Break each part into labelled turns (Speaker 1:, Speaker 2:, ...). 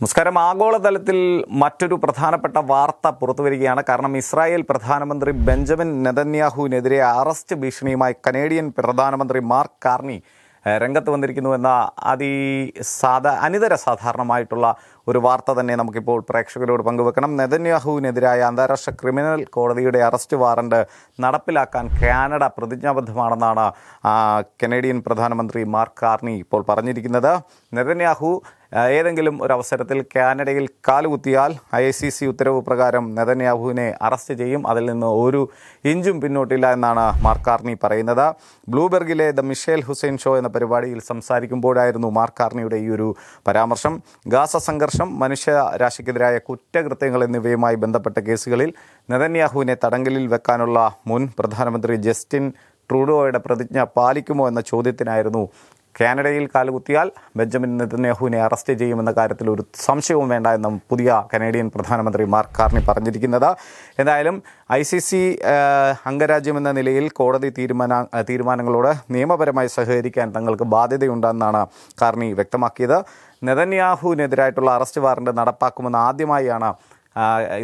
Speaker 1: നമസ്കാരം. ആഗോളതലത്തിൽ മറ്റൊരു പ്രധാനപ്പെട്ട വാർത്ത പുറത്തുവരികയാണ്. കാരണം ഇസ്രായേൽ പ്രധാനമന്ത്രി ബെഞ്ചമിൻ നെതന്യാഹുവിനെതിരെ അറസ്റ്റ് ഭീഷണിയുമായി കനേഡിയൻ പ്രധാനമന്ത്രി മാർക്ക് കാർണി രംഗത്ത് വന്നിരിക്കുന്നു എന്ന അതി അനിതര സാധാരണമായിട്ടുള്ള ഒരു വാർത്ത തന്നെ നമുക്കിപ്പോൾ പ്രേക്ഷകരോട് പങ്കുവെക്കണം. നെതന്യാഹുവിനെതിരായ അന്താരാഷ്ട്ര ക്രിമിനൽ കോടതിയുടെ അറസ്റ്റ് വാറണ്ട് നടപ്പിലാക്കാൻ കാനഡ പ്രതിജ്ഞാബദ്ധമാണെന്നാണ് കനേഡിയൻ പ്രധാനമന്ത്രി മാർക്ക് കാർണി ഇപ്പോൾ പറഞ്ഞിരിക്കുന്നത്. നെതന്യാഹു ഏതെങ്കിലും ഒരു അവസരത്തിൽ കാനഡയിൽ കാലുകുത്തിയാൽ ഐ സി സി ഉത്തരവ് പ്രകാരം നെതന്യാഹുവിനെ അറസ്റ്റ് ചെയ്യും. അതിൽ നിന്ന് ഒരു ഇഞ്ചും പിന്നോട്ടില്ല എന്നാണ് മാർക്കാർണി പറയുന്നത്. ബ്ലൂബെർഗിലെ ദ മിഷേൽ ഹുസൈൻ ഷോ എന്ന പരിപാടിയിൽ സംസാരിക്കുമ്പോഴായിരുന്നു മാർക്കാർണിയുടെ ഈ ഒരു പരാമർശം. ഗാസ സംഘർഷം മനുഷ്യരാശിക്കെതിരായ കുറ്റകൃത്യങ്ങൾ എന്നിവയുമായി ബന്ധപ്പെട്ട കേസുകളിൽ നെതന്യാഹുവിനെ തടങ്കലിൽ വെക്കാനുള്ള മുൻ പ്രധാനമന്ത്രി ജസ്റ്റിൻ ട്രൂഡോയുടെ പ്രതിജ്ഞ പാലിക്കുമോ എന്ന ചോദ്യത്തിനായിരുന്നു കാനഡയിൽ കാലുകുത്തിയാൽ ബെഞ്ചമിൻ നെതന്യാഹുവിനെ അറസ്റ്റ് ചെയ്യുമെന്ന കാര്യത്തിൽ ഒരു സംശയവും വേണ്ട എന്നും പുതിയ കനേഡിയൻ പ്രധാനമന്ത്രി മാർക്ക് കാർണി പറഞ്ഞിരിക്കുന്നത്. എന്തായാലും ഐ സി സി അംഗരാജ്യമെന്ന നിലയിൽ കോടതി തീരുമാന തീരുമാനങ്ങളോട് നിയമപരമായി സഹകരിക്കാൻ തങ്ങൾക്ക് ബാധ്യതയുണ്ടെന്നാണ് കാർണി വ്യക്തമാക്കിയത്. നെതന്യാഹുവിനെതിരായിട്ടുള്ള അറസ്റ്റ് വാറണ്ട് നടപ്പാക്കുമെന്ന് ആദ്യമായാണ്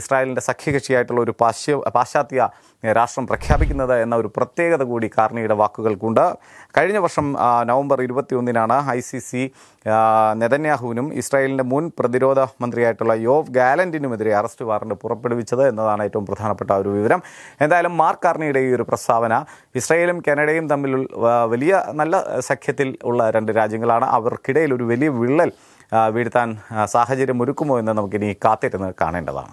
Speaker 1: ഇസ്രായേലിന്റെ സഖ്യകക്ഷിയായിട്ടുള്ള ഒരു പാശ്ച പാശ്ചാത്യ രാഷ്ട്രം പ്രഖ്യാപിക്കുന്നത് എന്ന ഒരു പ്രത്യേകത കൂടി കാർണിയുടെ വാക്കുകൾക്കുണ്ട്. കഴിഞ്ഞ വർഷം നവംബർ ഇരുപത്തിയൊന്നിനാണ് ഐ സി സി നെതന്യാഹുവിനും ഇസ്രായേലിന്റെ മുൻ പ്രതിരോധ മന്ത്രിയായിട്ടുള്ള യോവ് ഗാലന്റിനുമെതിരെ അറസ്റ്റ് വാറണ്ട് പുറപ്പെടുവിച്ചത് എന്നതാണ് ഏറ്റവും പ്രധാനപ്പെട്ട ഒരു വിവരം. എന്തായാലും മാർക്ക് കാർണിയുടെ ഈ ഒരു പ്രസ്താവന ഇസ്രായേലും കാനഡയും തമ്മിൽ വലിയ നല്ല സഖ്യത്തിൽ ഉള്ള രണ്ട് രാജ്യങ്ങളാണ്. അവർക്കിടയിൽ ഒരു വലിയ വിള്ളൽ വീഴ്ത്താൻ സാഹചര്യം ഒരുക്കുമോ എന്ന് നമുക്കിനി കാത്തിരുന്ന് കാണേണ്ടതാണ്.